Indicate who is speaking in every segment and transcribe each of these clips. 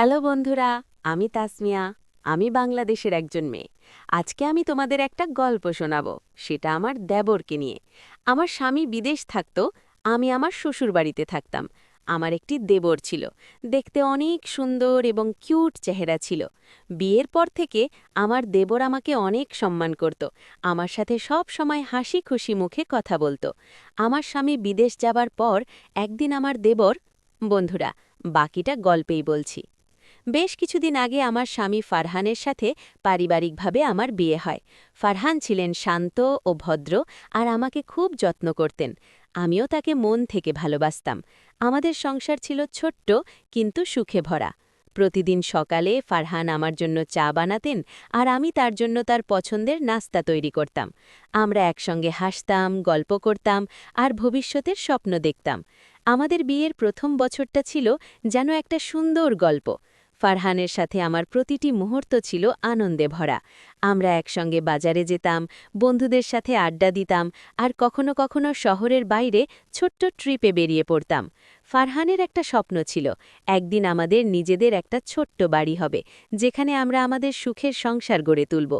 Speaker 1: Hello বন্ধুরা, আমি তাসমিয়া, আমি বাংলাদেশের একজন মেয়ে। আজকে আমি তোমাদের একটা গল্প শোনাব, সেটা আমার দেবরকে নিয়ে। আমার স্বামী বিদেশ থাকত, আমি আমার শ্বশুরবাড়িতে থাকতাম। আমার একটি দেবর ছিল, দেখতে অনেক সুন্দর এবং কিউট চেহারা ছিল। বিয়ের পর থেকে আমার দেবর আমাকে অনেক সম্মান করত, আমার সাথে সব সময় হাসি খুশি মুখে কথা বলতো। আমার স্বামী বিদেশ যাবার পর একদিন আমার দেবর, বন্ধুরা, বাকিটা গল্পেই বলছি। বেশ কিছুদিন আগে আমার স্বামী ফারহানের সাথে পারিবারিকভাবে আমার বিয়ে হয়। ফারহান ছিলেন শান্ত ও ভদ্র আর আমাকে খুব যত্ন করতেন। আমিও তাকে মন থেকে ভালোবাসতাম। আমাদের সংসার ছিল ছোট্ট কিন্তু সুখে ভরা। প্রতিদিন সকালে ফারহান আমার জন্য চা বানাতেন আর আমি তার জন্য তার পছন্দের নাস্তা তৈরি করতাম। আমরা একসঙ্গে হাসতাম, গল্প করতাম আর ভবিষ্যতের স্বপ্ন দেখতাম। আমাদের বিয়ের প্রথম বছরটা ছিল যেন একটা সুন্দর গল্প। ফারহানের সাথে আমার প্রতিটি মুহূর্ত ছিল আনন্দে ভরা। আমরা একসঙ্গে বাজারে যেতাম, বন্ধুদের সাথে আড্ডা দিতাম আর কখনো কখনো শহরের বাইরে ছোট্ট ট্রিপে বেরিয়ে পড়তাম। ফারহানের একটা স্বপ্ন ছিল, একদিন আমাদের নিজেদের একটা ছোট্ট বাড়ি হবে, যেখানে আমরা আমাদের সুখের সংসার গড়ে তুলব।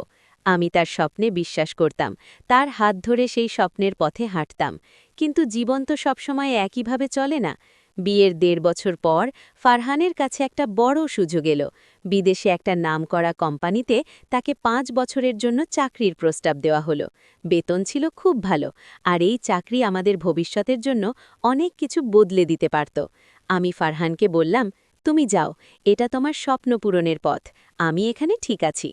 Speaker 1: আমি তার স্বপ্নে বিশ্বাস করতাম, তার হাত ধরে সেই স্বপ্নের পথে হাঁটতাম। কিন্তু জীবন তো সবসময় একইভাবে চলে না। বিয়ের দেড় বছর পর ফারহানের কাছে একটা বড় সুযোগ এলো। বিদেশে একটা নামকরা কোম্পানিতে তাকে পাঁচ বছরের জন্য চাকরির প্রস্তাব দেওয়া হলো। বেতন ছিল খুব ভালো, আর এই চাকরি আমাদের ভবিষ্যতের জন্য অনেক কিছু বদলে দিতে পারত। আমি ফারহানকে বললাম, তুমি যাও, এটা তোমার স্বপ্ন পূরণের পথ, আমি এখানে ঠিক আছি।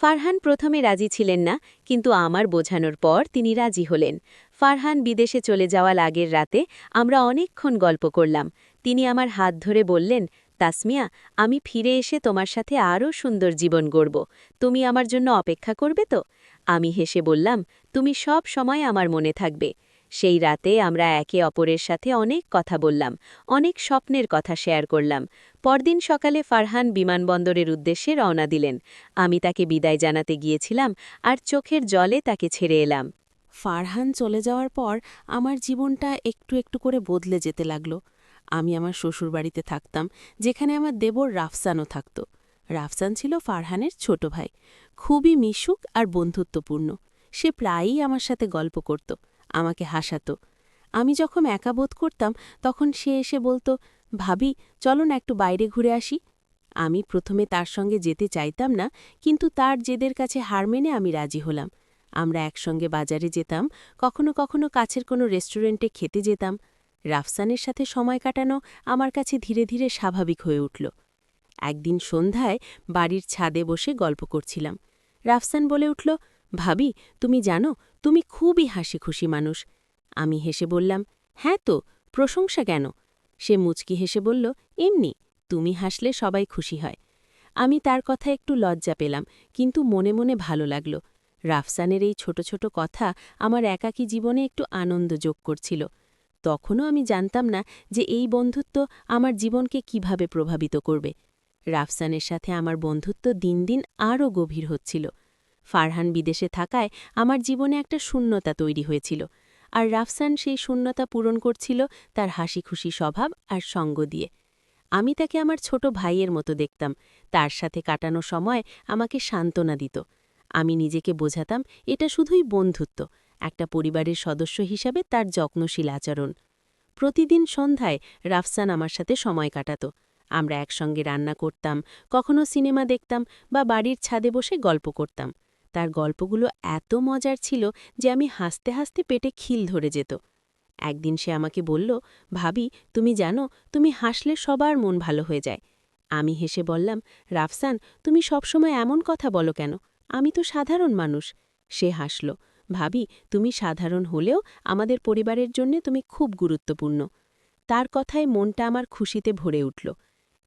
Speaker 1: ফারহান প্রথমে রাজি ছিলেন না, কিন্তু আমার বোঝানোর পর তিনি রাজি হলেন। ফারহান বিদেশে চলে যাওয়ার আগের রাতে আমরা অনেকক্ষণ গল্প করলাম। তিনি আমার হাত ধরে বললেন, তাসমিয়া, আমি ফিরে এসে তোমার সাথে আরও সুন্দর জীবন গড়ব। তুমি আমার জন্য অপেক্ষা করবে তো? আমি হেসে বললাম, তুমি সব সময় আমার মনে থাকবে। সেই রাতে আমরা একে অপরের সাথে অনেক কথা বললাম, অনেক স্বপ্নের কথা শেয়ার করলাম। পরদিন সকালে ফারহান বিমানবন্দরের উদ্দেশ্যে রওনা দিলেন। আমি তাকে বিদায় জানাতে গিয়েছিলাম আর চোখের জলে তাকে ছেড়ে এলাম।
Speaker 2: ফারহান চলে যাওয়ার পর আমার জীবনটা একটু একটু করে বদলে যেতে লাগল। আমি আমার শ্বশুরবাড়িতে থাকতাম, যেখানে আমার দেবর রাফসানও থাকত। রাফসান ছিল ফারহানের ছোট ভাই। খুবই মিশুক আর বন্ধুত্বপূর্ণ। সে প্রায়ই আমার সাথে গল্প করত। আমাকে হাসাতো। আমি যখন একা বোধ করতাম, তখন সে এসে বলতো, ভাবি, চলো না একটু বাইরে ঘুরে আসি। আমি প্রথমে তার সঙ্গে যেতে চাইতাম না, কিন্তু তার জেদের কাছে হার মেনে আমি রাজি হলাম। আমরা একসঙ্গে বাজারে যেতাম, কখনো কখনো কাছের কোনো রেস্টুরেন্টে খেতে যেতাম। রাফসানের সাথে সময় কাটানো আমার কাছে ধীরে ধীরে স্বাভাবিক হয়ে উঠল। একদিন সন্ধ্যায় বাড়ির ছাদে বসে গল্প করছিলাম। রাফসান বলে উঠল ভাবি, তুমি জানো, তুমি খুবই হাসি খুশি মানুষ। আমি হেসে বললাম হ্যাঁ তো, প্রশংসা কেন? সে মুচকি হেসে বলল, এমনি, তুমি হাসলে সবাই খুশি হয়। আমি তার কথা একটু লজ্জা পেলাম, কিন্তু মনে মনে ভালো লাগল। রাফসানের এই ছোট ছোট কথা আমার একাকী জীবনে একটু আনন্দ যোগ করছিল। তখনও আমি জানতাম না যে এই বন্ধুত্ব আমার জীবনকে কীভাবে প্রভাবিত করবে। রাফসানের সাথে আমার বন্ধুত্ব দিন দিন আরও গভীর হচ্ছিল। ফারহান বিদেশে থাকায় আমার জীবনে একটা শূন্যতা তৈরি হয়েছিল। আর রাফসান সেই শূন্যতা পূরণ করছিল তার হাসি খুশি স্বভাব আর সঙ্গ দিয়ে। আমি তাকে আমার ছোট ভাইয়ের মতো দেখতাম। তার সাথে কাটানো সময় আমাকে সান্ত্বনা দিত। আমি নিজেকে বোঝাতাম, এটা শুধুই বন্ধুত্ব, একটা পরিবারের সদস্য হিসাবে তার যত্নশীল আচরণ। প্রতিদিন সন্ধ্যায় রাফসান আমার সাথে সময় কাটাত। আমরা একসঙ্গে রান্না করতাম, কখনো সিনেমা দেখতাম বা বাড়ির ছাদে বসে গল্প করতাম। তার গল্পগুলো এত মজার ছিল যে আমি হাসতে হাসতে পেটে খিল ধরে যেত। একদিন সে আমাকে বলল, ভাবি, তুমি জানো, তুমি হাসলে সবার মন ভালো হয়ে যায় আমি হেসে বললাম, রাফসান, তুমি সবসময় এমন কথা বলো কেন? আমি তো সাধারণ মানুষ সে হাসল, ভাবি, তুমি সাধারণ হলেও আমাদের পরিবারের জন্য তুমি খুব গুরুত্বপূর্ণ তার কথায় মনটা আমার খুশিতে ভরে উঠল।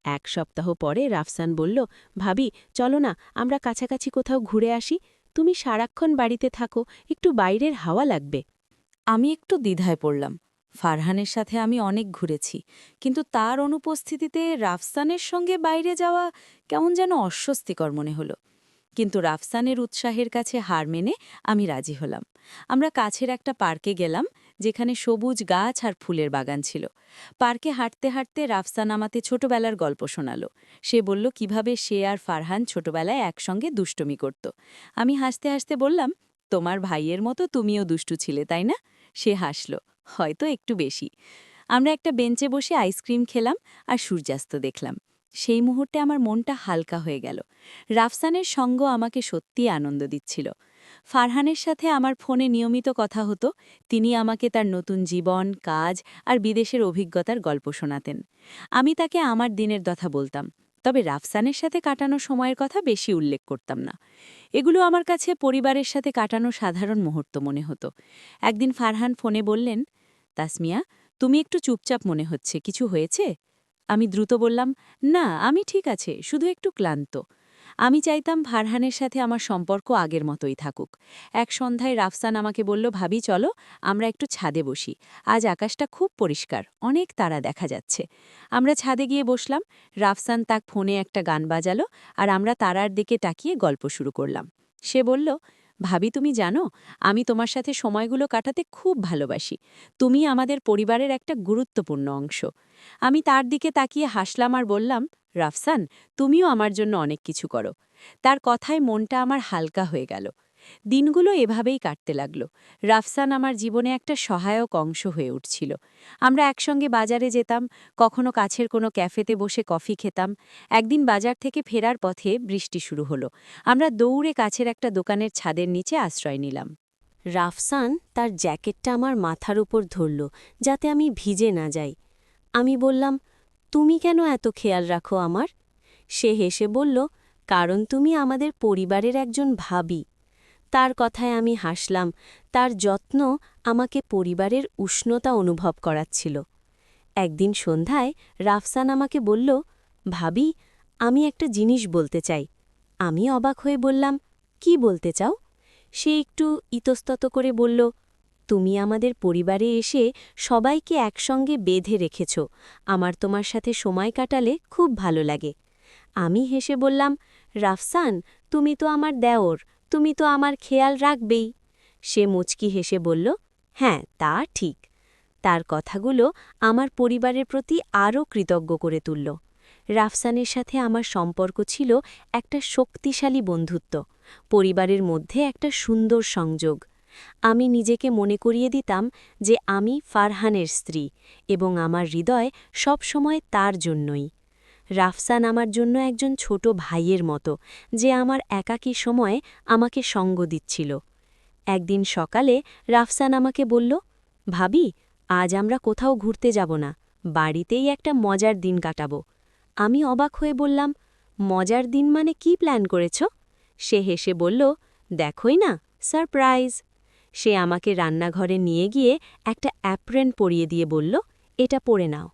Speaker 2: এক সপ্তাহ পরে রাফসান বলল, ভাবি, চলো না, আমরা কাছাকাছি কোথাও ঘুরে আসি। তুমি সারাক্ষণ বাড়িতে থাকো, একটু বাইরের হাওয়া লাগবে।
Speaker 3: আমি একটু দ্বিধায় পড়লাম। ফারহানের সাথে আমি অনেক ঘুরেছি, কিন্তু তার অনুপস্থিতিতে রাফসানের সঙ্গে বাইরে যাওয়া কেমন যেন অস্বস্তিকর মনে হলো।
Speaker 1: কিন্তু রাফসানের উৎসাহের কাছে হার মেনে আমি রাজি হলাম। আমরা কাছের একটা পার্কে গেলাম যেখানে সবুজ গাছ আর ফুলের বাগান ছিল। পার্কে হাঁটতে হাঁটতে রাফসান আমাতে ছোটবেলার গল্প শোনালো। সে বলল, কীভাবে সে আর ফারহান ছোটবেলায় একসঙ্গে দুষ্টমি করত? আমি হাসতে হাসতে বললাম, তোমার ভাইয়ের মতো তুমিও দুষ্টু ছিলে, তাই না? সে হাসল, হয়তো একটু বেশি। আমরা একটা বেঞ্চে বসে আইসক্রিম খেলাম আর সূর্যাস্ত দেখলাম। সেই মুহূর্তে আমার মনটা হালকা হয়ে গেল। রাফসানের সঙ্গ আমাকে সত্যি আনন্দ দিচ্ছিল। ফারহানের সাথে আমার ফোনে নিয়মিত কথা হতো, তিনি আমাকে তার নতুন জীবন, কাজ আর বিদেশের অভিজ্ঞতার গল্প শোনাতেন। আমি তাকে আমার দিনের কথা বলতাম, তবে রাফসানের সাথে কাটানো সময়ের কথা বেশি উল্লেখ করতাম না। এগুলো আমার কাছে পরিবারের সাথে কাটানো সাধারণ মুহূর্ত মনে হতো। একদিন ফারহান ফোনে বললেন, তাসমিয়া, তুমি একটু চুপচাপ মনে হচ্ছে, কিছু হয়েছে? আমি দ্রুত বললাম, না, আমি ঠিক আছে, শুধু একটু ক্লান্ত। আমি চাইতাম ফারহানের সাথে আমার সম্পর্ক আগের মতোই থাকুক। এক সন্ধ্যায় রাফসান আমাকে বলল, ভাবি, চলো, আমরা একটু ছাদে বসি। আজ আকাশটা খুব পরিষ্কার, অনেক তারা দেখা যাচ্ছে। আমরা ছাদে গিয়ে বসলাম, রাফসান তাক ফোনে একটা গান বাজালো আর আমরা তারার দিকে তাকিয়ে গল্প শুরু করলাম। সে বলল, ভাবি, তুমি জানো, আমি তোমার সাথে সময়গুলো কাটাতে খুব ভালোবাসি। তুমি আমাদের পরিবারের একটা গুরুত্বপূর্ণ অংশ। আমি তার দিকে তাকিয়ে হাসলাম আর বললাম রাফসান, তুমিও আমার জন্য অনেক কিছু করো। তার কথায় মনটা আমার হালকা হয়ে গেল। দিনগুলো এভাবেই কাটতে লাগল। রাফসান আমার জীবনে একটা সহায়ক অংশ হয়ে উঠছিল। আমরা একসঙ্গে বাজারে যেতাম, কখনো কাছের কোনো ক্যাফেতে বসে কফি খেতাম। একদিন বাজার থেকে ফেরার পথে বৃষ্টি শুরু হলো। আমরা দৌড়ে কাছের একটা দোকানের ছাদের নিচে আশ্রয় নিলাম।
Speaker 2: রাফসান তার জ্যাকেটটা আমার মাথার উপর ধরল, যাতে আমি ভিজে না যাই। আমি বললাম তুমি কেন এত খেয়াল রাখো আমার? সে হেসে বলল, কারণ তুমি আমাদের পরিবারের একজন ভাবি। তার কথায় আমি হাসলাম, তার যত্ন আমাকে পরিবারের উষ্ণতা অনুভব করাচ্ছিল। একদিন সন্ধ্যায় রাফসান আমাকে বলল, ভাবি, আমি একটা জিনিস বলতে চাই। আমি অবাক হয়ে বললাম, কি বলতে চাও? সে একটু ইতস্তত করে বলল তুমি আমাদের পরিবারে এসে সবাইকে একসঙ্গে বেঁধে রেখেছ। আমার তোমার সাথে সময় কাটালে খুব ভালো লাগে। আমি হেসে বললাম, রাফসান, তুমি তো আমার দেওর, তুমি তো আমার খেয়াল রাখবেই। সে মুচকি হেসে বলল হ্যাঁ তা ঠিক। তার কথাগুলো আমার পরিবারের প্রতি আরও কৃতজ্ঞ করে তুলল। রাফসানের সাথে আমার সম্পর্ক ছিল একটা শক্তিশালী বন্ধুত্ব, পরিবারের মধ্যে একটা সুন্দর সংযোগ। আমি নিজেকে মনে করিয়ে দিতাম যে আমি ফারহানের স্ত্রী এবং আমার হৃদয় সবসময় তার জন্যই। রাফসান আমার জন্য একজন ছোট ভাইয়ের মতো, যে আমার একাকী সময়ে আমাকে সঙ্গ দিচ্ছিল। একদিন সকালে রাফসান আমাকে বলল, ভাবি, আজ আমরা কোথাও ঘুরতে যাব না, বাড়িতেই একটা মজার দিন কাটাব। আমি অবাক হয়ে বললাম, মজার দিন মানে কি প্ল্যান করেছ? সে হেসে বলল, দেখোই না, সারপ্রাইজ। সে আমাকে রান্নাঘরে নিয়ে গিয়ে একটা অ্যাপ্রেন পরিয়ে দিয়ে বলল এটা পরে নাও।